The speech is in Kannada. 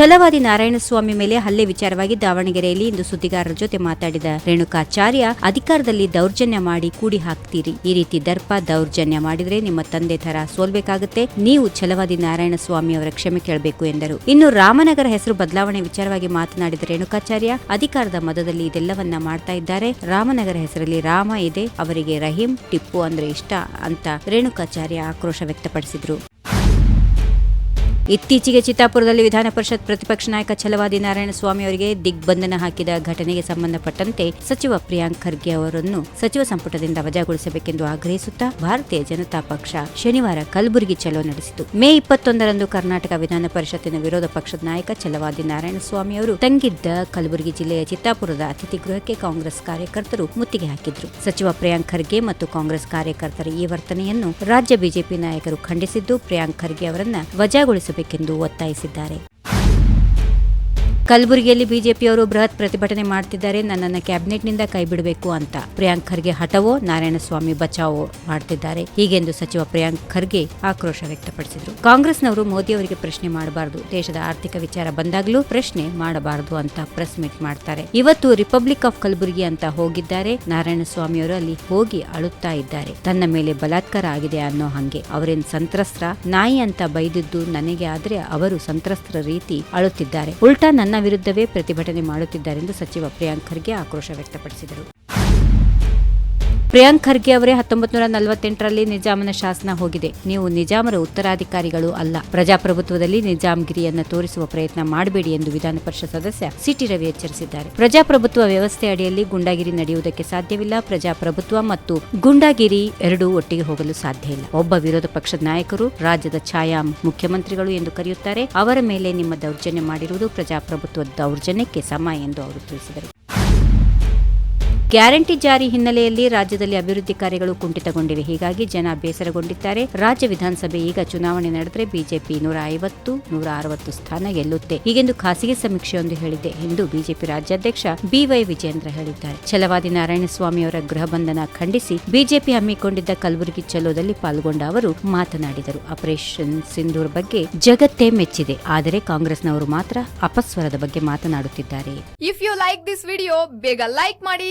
ಛಲವಾದಿ ನಾರಾಯಣಸ್ವಾಮಿ ಮೇಲೆ ಹಲ್ಲೆ ವಿಚಾರವಾಗಿ ದಾವಣಗೆರೆಯಲ್ಲಿ ಇಂದು ಸುದ್ದಿಗಾರರ ಜೊತೆ ಮಾತಾಡಿದ ರೇಣುಕಾಚಾರ್ಯ, ಅಧಿಕಾರದಲ್ಲಿ ದೌರ್ಜನ್ಯ ಮಾಡಿ ಕೂಡಿ ಹಾಕ್ತೀರಿ. ಈ ರೀತಿ ದರ್ಪ ದೌರ್ಜನ್ಯ ಮಾಡಿದ್ರೆ ನಿಮ್ಮ ತಂದೆ ತರ ಸೋಲ್ಬೇಕಾಗುತ್ತೆ. ನೀವು ಛಲವಾದಿ ನಾರಾಯಣಸ್ವಾಮಿ ಅವರ ಕ್ಷಮೆ ಕೇಳಬೇಕು ಎಂದರು. ಇನ್ನು ರಾಮನಗರ ಹೆಸರು ಬದಲಾವಣೆ ವಿಚಾರವಾಗಿ ಮಾತನಾಡಿದ ರೇಣುಕಾಚಾರ್ಯ, ಅಧಿಕಾರದ ಮದದಲ್ಲಿ ಇದೆಲ್ಲವನ್ನ ಮಾಡ್ತಾ ಇದ್ದಾರೆ. ರಾಮನಗರ ಹೆಸರಲ್ಲಿ ರಾಮ ಇದೆ, ಅವರಿಗೆ ರಹೀಂ, ಟಿಪ್ಪು ಅಂದ್ರೆ ಇಷ್ಟ ಅಂತ ರೇಣುಕಾಚಾರ್ಯ ಆಕ್ರೋಶ ವ್ಯಕ್ತಪಡಿಸಿದ್ರು. ಇತ್ತೀಚೆಗೆ ಚಿತ್ತಾಪುರದಲ್ಲಿ ವಿಧಾನ ಪರಿಷತ್ ಪ್ರತಿಪಕ್ಷ ನಾಯಕ ಛಲವಾದಿ ನಾರಾಯಣಸ್ವಾಮಿ ಅವರಿಗೆ ದಿಗ್ಬಂಧನ ಹಾಕಿದ ಘಟನೆಗೆ ಸಂಬಂಧಪಟ್ಟಂತೆ ಸಚಿವ ಪ್ರಿಯಾಂಕ್ ಖರ್ಗೆ ಅವರನ್ನು ಸಚಿವ ಸಂಪುಟದಿಂದ ವಜಾಗೊಳಿಸಬೇಕೆಂದು ಆಗ್ರಹಿಸುತ್ತಾ ಭಾರತೀಯ ಜನತಾ ಪಕ್ಷ ಶನಿವಾರ ಕಲಬುರಗಿ ಚಲೋ ನಡೆಸಿತು. ಮೇ ಇಪ್ಪತ್ತೊಂದರಂದು ಕರ್ನಾಟಕ ವಿಧಾನ ಪರಿಷತ್ತಿನ ವಿರೋಧ ಪಕ್ಷದ ನಾಯಕ ಛಲವಾದಿ ನಾರಾಯಣಸ್ವಾಮಿ ಅವರು ತಂಗಿದ್ದ ಕಲಬುರಗಿ ಜಿಲ್ಲೆಯ ಚಿತ್ತಾಪುರದ ಅತಿಥಿ ಗೃಹಕ್ಕೆ ಕಾಂಗ್ರೆಸ್ ಕಾರ್ಯಕರ್ತರು ಮುತ್ತಿಗೆ ಹಾಕಿದ್ರು. ಸಚಿವ ಪ್ರಿಯಾಂಕ್ ಖರ್ಗೆ ಮತ್ತು ಕಾಂಗ್ರೆಸ್ ಕಾರ್ಯಕರ್ತರ ಈ ವರ್ತನೆಯನ್ನು ರಾಜ್ಯ ಬಿಜೆಪಿ ನಾಯಕರು ಖಂಡಿಸಿದ್ದು ಪ್ರಿಯಾಂಕ್ ಖರ್ಗೆ ಅವರನ್ನ ವಜಾಗೊಳಿಸಬೇಕೆಂದು ಒತ್ತಾಯಿಸಿದ್ದಾರೆ. ಕಲಬುರಗಿಯಲ್ಲಿ ಬಿಜೆಪಿಯವರು ಬೃಹತ್ ಪ್ರತಿಭಟನೆ ಮಾಡ್ತಿದ್ದಾರೆ. ನನ್ನನ್ನು ಕ್ಯಾಬಿನೆಟ್ನಿಂದ ಕೈಬಿಡಬೇಕು ಅಂತ ಪ್ರಿಯಾಂಕ್ ಖರ್ಗೆ ಹಠವೋ, ನಾರಾಯಣಸ್ವಾಮಿ ಬಚಾವೋ ಮಾಡ್ತಿದ್ದಾರೆ. ಹೀಗೆಂದು ಸಚಿವ ಪ್ರಿಯಾಂಕ್ ಖರ್ಗೆ ಆಕ್ರೋಶ ವ್ಯಕ್ತಪಡಿಸಿದರು. ಕಾಂಗ್ರೆಸ್ನವರು ಮೋದಿ ಅವರಿಗೆ ಪ್ರಶ್ನೆ ಮಾಡಬಾರದು. ದೇಶದ ಆರ್ಥಿಕ ವಿಚಾರ ಬಂದಾಗಲೂ ಪ್ರಶ್ನೆ ಮಾಡಬಾರದು ಅಂತ ಪ್ರೆಸ್ ಮೀಟ್ ಮಾಡ್ತಾರೆ. ಇವತ್ತು ರಿಪಬ್ಲಿಕ್ ಆಫ್ ಕಲಬುರಗಿ ಅಂತ ಹೋಗಿದ್ದಾರೆ. ನಾರಾಯಣಸ್ವಾಮಿ ಅವರು ಅಲ್ಲಿ ಹೋಗಿ ಅಳುತ್ತಾ ಇದ್ದಾರೆ. ತನ್ನ ಮೇಲೆ ಬಲಾತ್ಕಾರ ಆಗಿದೆ ಅನ್ನೋ ಹಂಗೆ. ಅವರೇನ್ ಸಂತ್ರಸ್ತ್ರ? ನಾಯಿ ಅಂತ ಬೈದಿದ್ದು ನನಗೆ ಆದ್ರೆ ಅವರು ಸಂತ್ರಸ್ತರ ರೀತಿ ಅಳುತ್ತಿದ್ದಾರೆ. ಉಲ್ಟಾ ನನ್ನ ವಿರುದ್ಧವೇ ಪ್ರತಿಭಟನೆ ಮಾಡುತ್ತಿದ್ದಾರೆಂದು ಸಚಿವ ಪ್ರಿಯಾಂಕ್ ಖರ್ಗೆ ಆಕ್ರೋಶ ವ್ಯಕ್ತಪಡಿಸಿದರು. ಪ್ರಿಯಾಂಕ್ ಖರ್ಗೆ ಅವರೇ ಹತ್ತೊಂಬತ್ತು ನೂರ ನಲವತ್ತೆಂಟರಲ್ಲಿ ನಿಜಾಮನ ಶಾಸನ ಹೋಗಿದೆ. ನೀವು ನಿಜಾಮರ ಉತ್ತರಾಧಿಕಾರಿಗಳು ಅಲ್ಲ. ಪ್ರಜಾಪ್ರಭುತ್ವದಲ್ಲಿ ನಿಜಾಮ್ಗಿರಿಯನ್ನು ತೋರಿಸುವ ಪ್ರಯತ್ನ ಮಾಡಬೇಡಿ ಎಂದು ವಿಧಾನ ಪರಿಷತ್ ಸದಸ್ಯ ಸಿಟಿ ರವಿ ಎಚ್ಚರಿಸಿದ್ದಾರೆ. ಪ್ರಜಾಪ್ರಭುತ್ವ ವ್ಯವಸ್ಥೆ ಅಡಿಯಲ್ಲಿ ಗುಂಡಾಗಿರಿ ನಡೆಯುವುದಕ್ಕೆ ಸಾಧ್ಯವಿಲ್ಲ. ಪ್ರಜಾಪ್ರಭುತ್ವ ಮತ್ತು ಗುಂಡಾಗಿರಿ ಎರಡೂ ಒಟ್ಟಿಗೆ ಹೋಗಲು ಸಾಧ್ಯ ಇಲ್ಲ. ಒಬ್ಬ ವಿರೋಧ ಪಕ್ಷದ ನಾಯಕರು, ರಾಜ್ಯದ ಛಾಯಾ ಮುಖ್ಯಮಂತ್ರಿಗಳು ಎಂದು ಕರೆಯುತ್ತಾರೆ. ಅವರ ಮೇಲೆ ನಿಮ್ಮ ದೌರ್ಜನ್ಯ ಮಾಡಿರುವುದು ಪ್ರಜಾಪ್ರಭುತ್ವ ದೌರ್ಜನ್ಯಕ್ಕೆ ಸಮ ಎಂದು ಅವರು ತಿಳಿಸಿದರು. ಗ್ಯಾರಂಟಿ ಜಾರಿ ಹಿನ್ನೆಲೆಯಲ್ಲಿ ರಾಜ್ಯದಲ್ಲಿ ಅಭಿವೃದ್ಧಿ ಕಾರ್ಯಗಳು ಕುಂಠಿತಗೊಂಡಿವೆ. ಹೀಗಾಗಿ ಜನ ಬೇಸರಗೊಂಡಿದ್ದಾರೆ. ರಾಜ್ಯ ವಿಧಾನಸಭೆ ಈಗ ಚುನಾವಣೆ ನಡೆದರೆ ಬಿಜೆಪಿ ನೂರ ಐವತ್ತು, ನೂರ ಅರವತ್ತು ಸ್ಥಾನ ಗೆಲ್ಲುತ್ತೆ. ಹೀಗೆಂದು ಖಾಸಗಿ ಸಮೀಕ್ಷೆಯೊಂದು ಹೇಳಿದೆ ಎಂದು ಬಿಜೆಪಿ ರಾಜ್ಯಾಧ್ಯಕ್ಷ ಬಿವೈ ವಿಜೇಂದ್ರ ಹೇಳಿದ್ದಾರೆ. ಛಲವಾದಿ ನಾರಾಯಣಸ್ವಾಮಿ ಅವರ ಗೃಹ ಬಂಧನ ಖಂಡಿಸಿ ಬಿಜೆಪಿ ಹಮ್ಮಿಕೊಂಡಿದ್ದ ಕಲಬುರಗಿ ಚಲೋದಲ್ಲಿ ಪಾಲ್ಗೊಂಡ ಅವರು ಮಾತನಾಡಿದರು. ಆಪರೇಷನ್ ಸಿಂಧೂರ್ ಬಗ್ಗೆ ಜಗತ್ತೇ ಮೆಚ್ಚಿದೆ. ಆದರೆ ಕಾಂಗ್ರೆಸ್ನವರು ಮಾತ್ರ ಅಪಸ್ವರದ ಬಗ್ಗೆ ಮಾತನಾಡುತ್ತಿದ್ದಾರೆ. If you like this video ಬೇಗ ಲೈಕ್ ಮಾಡಿ